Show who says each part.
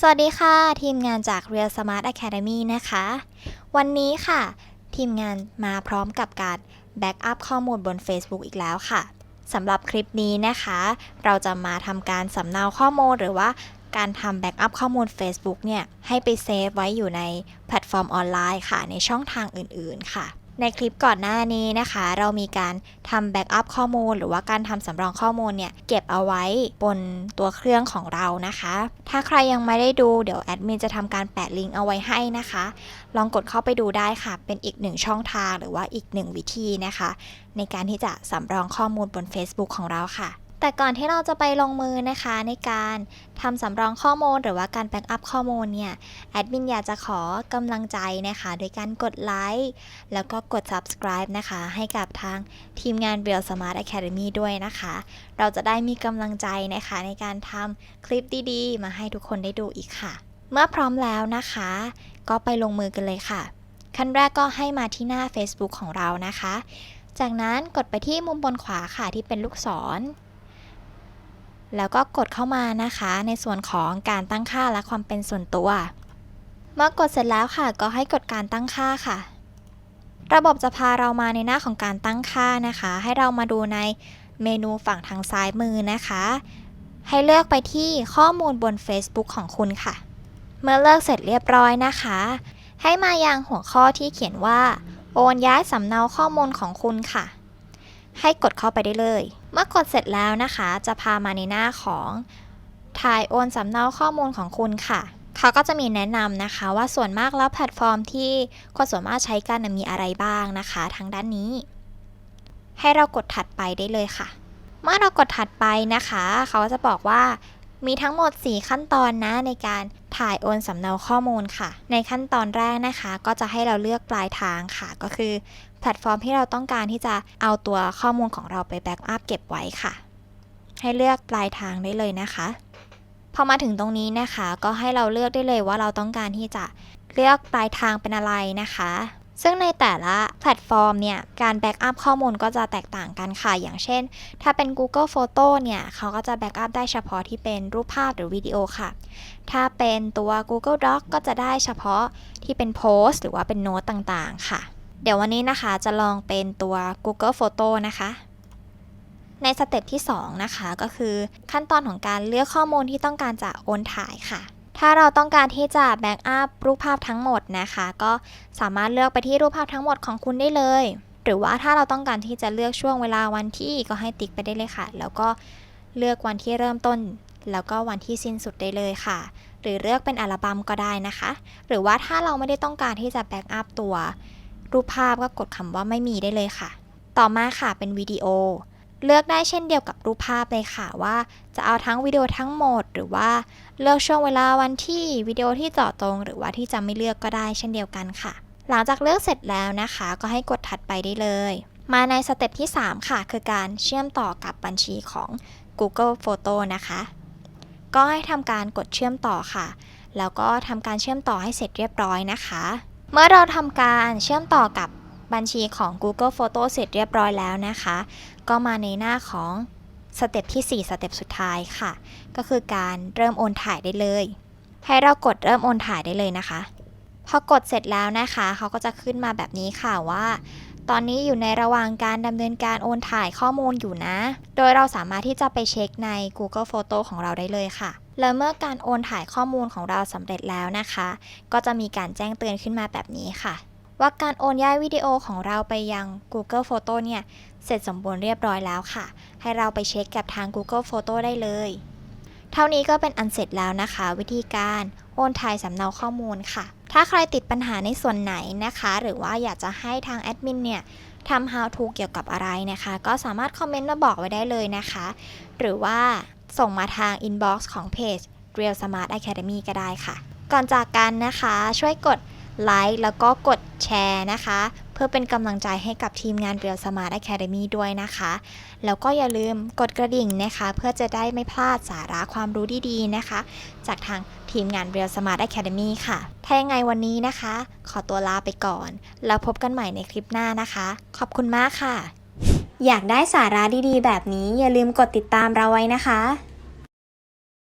Speaker 1: สวัสดีค่ะ ทีมงานจาก Real Smart Academy นะคะ วันนี้ค่ะ ทีมงานมาพร้อมกับการแบ็กอัพข้อมูลบน Facebook อีกแล้วค่ะสำหรับคลิปนี้นะคะ เราจะมาทำการสำเนาข้อมูลหรือว่าการทำแบ็กอัพข้อมูล Facebook เนี่ย ให้ไปเซฟไว้อยู่ในแพลตฟอร์มออนไลน์ค่ะ ในช่องทางอื่นๆค่ะ ในคลิปก่อนหน้านี้นะคะ เรามีการทำแบ็กอัพข้อมูล หรือว่าการทำสำรองข้อมูลเนี่ย เก็บเอาไว้บนตัวเครื่องของเรานะคะ ถ้าใครยังไม่ได้ดูเดี๋ยวแอดมินจะทำการแปะลิงก์เอาไว้ให้นะคะ ลองกดเข้าไปดูได้ค่ะ เป็นอีกหนึ่งช่องทางหรือว่าอีกหนึ่งวิธีนะคะ ในการที่จะสำรองข้อมูลบน Facebook ของเราค่ะ แต่ก่อนที่เราจะไปลงมือนะคะในการทำสำรองข้อมูลหรือว่าการแบ็กอัพข้อมูลเนี่ยแอดมินอยากจะขอกำลังใจนะคะ โดยการกดไลค์แล้วก็กด subscribe นะคะ ให้กับทางทีมงาน Real Smart Academy ด้วยนะคะ เราจะได้มีกำลังใจนะคะ ในการทำคลิปดีๆ มาให้ทุกคนได้ดูอีกค่ะ เมื่อพร้อมแล้วนะคะ ก็ไปลงมือกันเลยค่ะ ขั้นแรกก็ให้มาที่หน้า Facebook ของเรานะคะ จากนั้นกดไปที่มุมบนขวาค่ะที่เป็นลูกศร แล้วก็กดเข้ามานะคะ ในส่วนของการตั้งค่าและความเป็นส่วนตัว เมื่อกดเสร็จแล้วค่ะ ก็ให้กดการตั้งค่าค่ะ ระบบจะพาเรามาในหน้าของการตั้งค่านะคะ ให้เรามาดูในเมนูฝั่งทางซ้ายมือนะคะ ให้เลือกไปที่ข้อมูลบน Facebook ของคุณค่ะ เมื่อเลือกเสร็จเรียบร้อยนะคะ ให้มายังหัวข้อที่เขียนว่า โอนย้ายสำเนาข้อมูลของคุณค่ะ ให้กดเข้าไปได้เลย มื่อกดเสร็จแล้วนะคะ จะพามาในหน้าของถ่ายโอนสำเนาข้อมูลของคุณค่ะ เขาก็จะมีแนะนำนะคะ ว่าส่วนมากแล้วแพลตฟอร์มที่คนส่วนมากใช้กันมีอะไรบ้างนะคะ ทางด้านนี้ ให้เรากดถัดไปได้เลยค่ะ เมื่อเรากดถัดไปนะคะ เขาจะบอกว่า มีทั้งหมด 4 ขั้นตอนนะในการถ่ายโอนสำเนาข้อมูลค่ะ ในขั้นตอนแรกนะคะ ก็จะให้เราเลือกปลายทางค่ะ ก็คือ แพลตฟอร์มที่เราต้องการที่จะเอาตัวข้อมูลของเราไปแบ็กอัพเก็บไว้ค่ะ ให้เลือกปลายทางได้เลยนะคะ พอมาถึงตรงนี้นะคะ ก็ให้เราเลือกได้เลยว่าเราต้องการที่จะเลือกปลายทางเป็นอะไรนะคะ ซึ่งในแต่ละแพลตฟอร์มเนี่ย การแบ็กอัพข้อมูลก็จะแตกต่างกันค่ะ อย่างเช่น ถ้าเป็น Google Photo เนี่ย เขาก็จะแบ็กอัพได้เฉพาะที่เป็นรูปภาพหรือวิดีโอค่ะ ถ้าเป็นตัว Google Doc ก็จะได้เฉพาะที่เป็นโพสต์หรือว่าเป็นโน้ตต่างๆ ค่ะ เดี๋ยววันนี้นะคะจะลองเป็นตัว Google Photo นะคะในสเต็ปที่ 2 นะคะ ก็คือขั้นตอนของการเลือกข้อมูลที่ต้องการจะโอนถ่ายค่ะ ถ้าเราต้องการที่จะแบ็กอัพรูปภาพทั้งหมดนะคะ ก็สามารถเลือกไปที่รูปภาพทั้งหมดของคุณได้เลย หรือว่าถ้าเราต้องการที่จะเลือกช่วงเวลาวันที่ก็ให้ติ๊กไปได้เลยค่ะ แล้วก็เลือกวันที่เริ่มต้น แล้วก็วันที่สิ้นสุดได้เลยค่ะ หรือเลือกเป็นอัลบั้มก็ได้นะคะ หรือว่าถ้าเราไม่ได้ต้องการที่จะแบ็กอัพตัว รูปภาพก็กดคำว่าไม่มีได้เลยค่ะ ต่อมาค่ะเป็นวิดีโอ เลือกได้เช่นเดียวกับรูปภาพเลยค่ะว่า จะเอาทั้งวิดีโอทั้งหมด หรือว่าเลือกช่วงเวลาวันที่วิดีโอที่เจาะตรง หรือว่าที่จะไม่เลือกก็ได้เช่นเดียวกันค่ะ หลังจากเลือกเสร็จแล้วนะคะ ก็ให้กดถัดไปได้เลย มาในสเต็ปที่ 3 ค่ะ คือการเชื่อมต่อกับบัญชีของ Google Photo นะคะ ก็ให้ทำการกดเชื่อมต่อค่ะ แล้วก็ทำการเชื่อมต่อให้เสร็จเรียบร้อยนะคะ เมื่อเราทำการเชื่อมต่อกับ บัญชีของ Google Photo เสร็จเรียบร้อยแล้วนะคะ ก็มาในหน้าของสเต็ปที่ 4 สเต็ปสุดท้ายค่ะ ก็คือการเริ่มโอนถ่ายได้เลย ให้เรากดเริ่มโอนถ่ายได้เลยนะคะ พอกดเสร็จแล้วนะคะ เขาก็จะขึ้นมาแบบนี้ค่ะว่า ตอนนี้อยู่ในระหว่างการดำเนินการโอนถ่ายข้อมูลอยู่นะ โดยเราสามารถที่จะไปเช็คใน Google Photo ของเราได้เลยค่ะ แล้วเมื่อการโอนถ่ายข้อมูลของเราสำเร็จแล้วนะคะ ก็จะมีการแจ้งเตือนขึ้นมาแบบนี้ค่ะ ว่าการโอนย้ายวิดีโอของเราไปยัง Google Photo เนี่ย เสร็จสมบูรณ์เรียบร้อยแล้วค่ะ ให้เราไปเช็คกับทาง Google Photo ได้เลย เท่านี้ก็เป็นอันเสร็จแล้วนะคะ วิธีการโอนถ่ายสำเนาข้อมูลค่ะ ถ้าใครติดปัญหาในส่วนไหนนะคะ หรือว่าอยากจะให้ทางแอดมินเนี่ยทำ how to เกี่ยวกับอะไรนะคะ ก็สามารถคอมเมนต์มาบอกไว้ได้เลยนะคะ หรือว่าส่งมาทาง inbox ของเพจ Real Smart Academy ก็ได้ค่ะ ก่อนจากกันนะคะ ช่วยกด ไลค์แล้วก็กดแชร์นะคะ เพื่อเป็นกำลังใจให้กับทีมงาน Real Smart Academy ด้วยนะคะ แล้วก็อย่าลืมกดกระดิ่งนะคะ เพื่อจะได้ไม่พลาดสาระความรู้ดีๆนะคะ จากทางทีมงาน Real Smart Academy ค่ะ ถ้ายังไงวันนี้นะคะ ขอตัวลาไปก่อน แล้วพบกันใหม่ในคลิปหน้านะคะ ขอบคุณมากค่ะ อยากได้สาระดีๆ แบบนี้อย่าลืมกดติดตามเราไว้นะคะ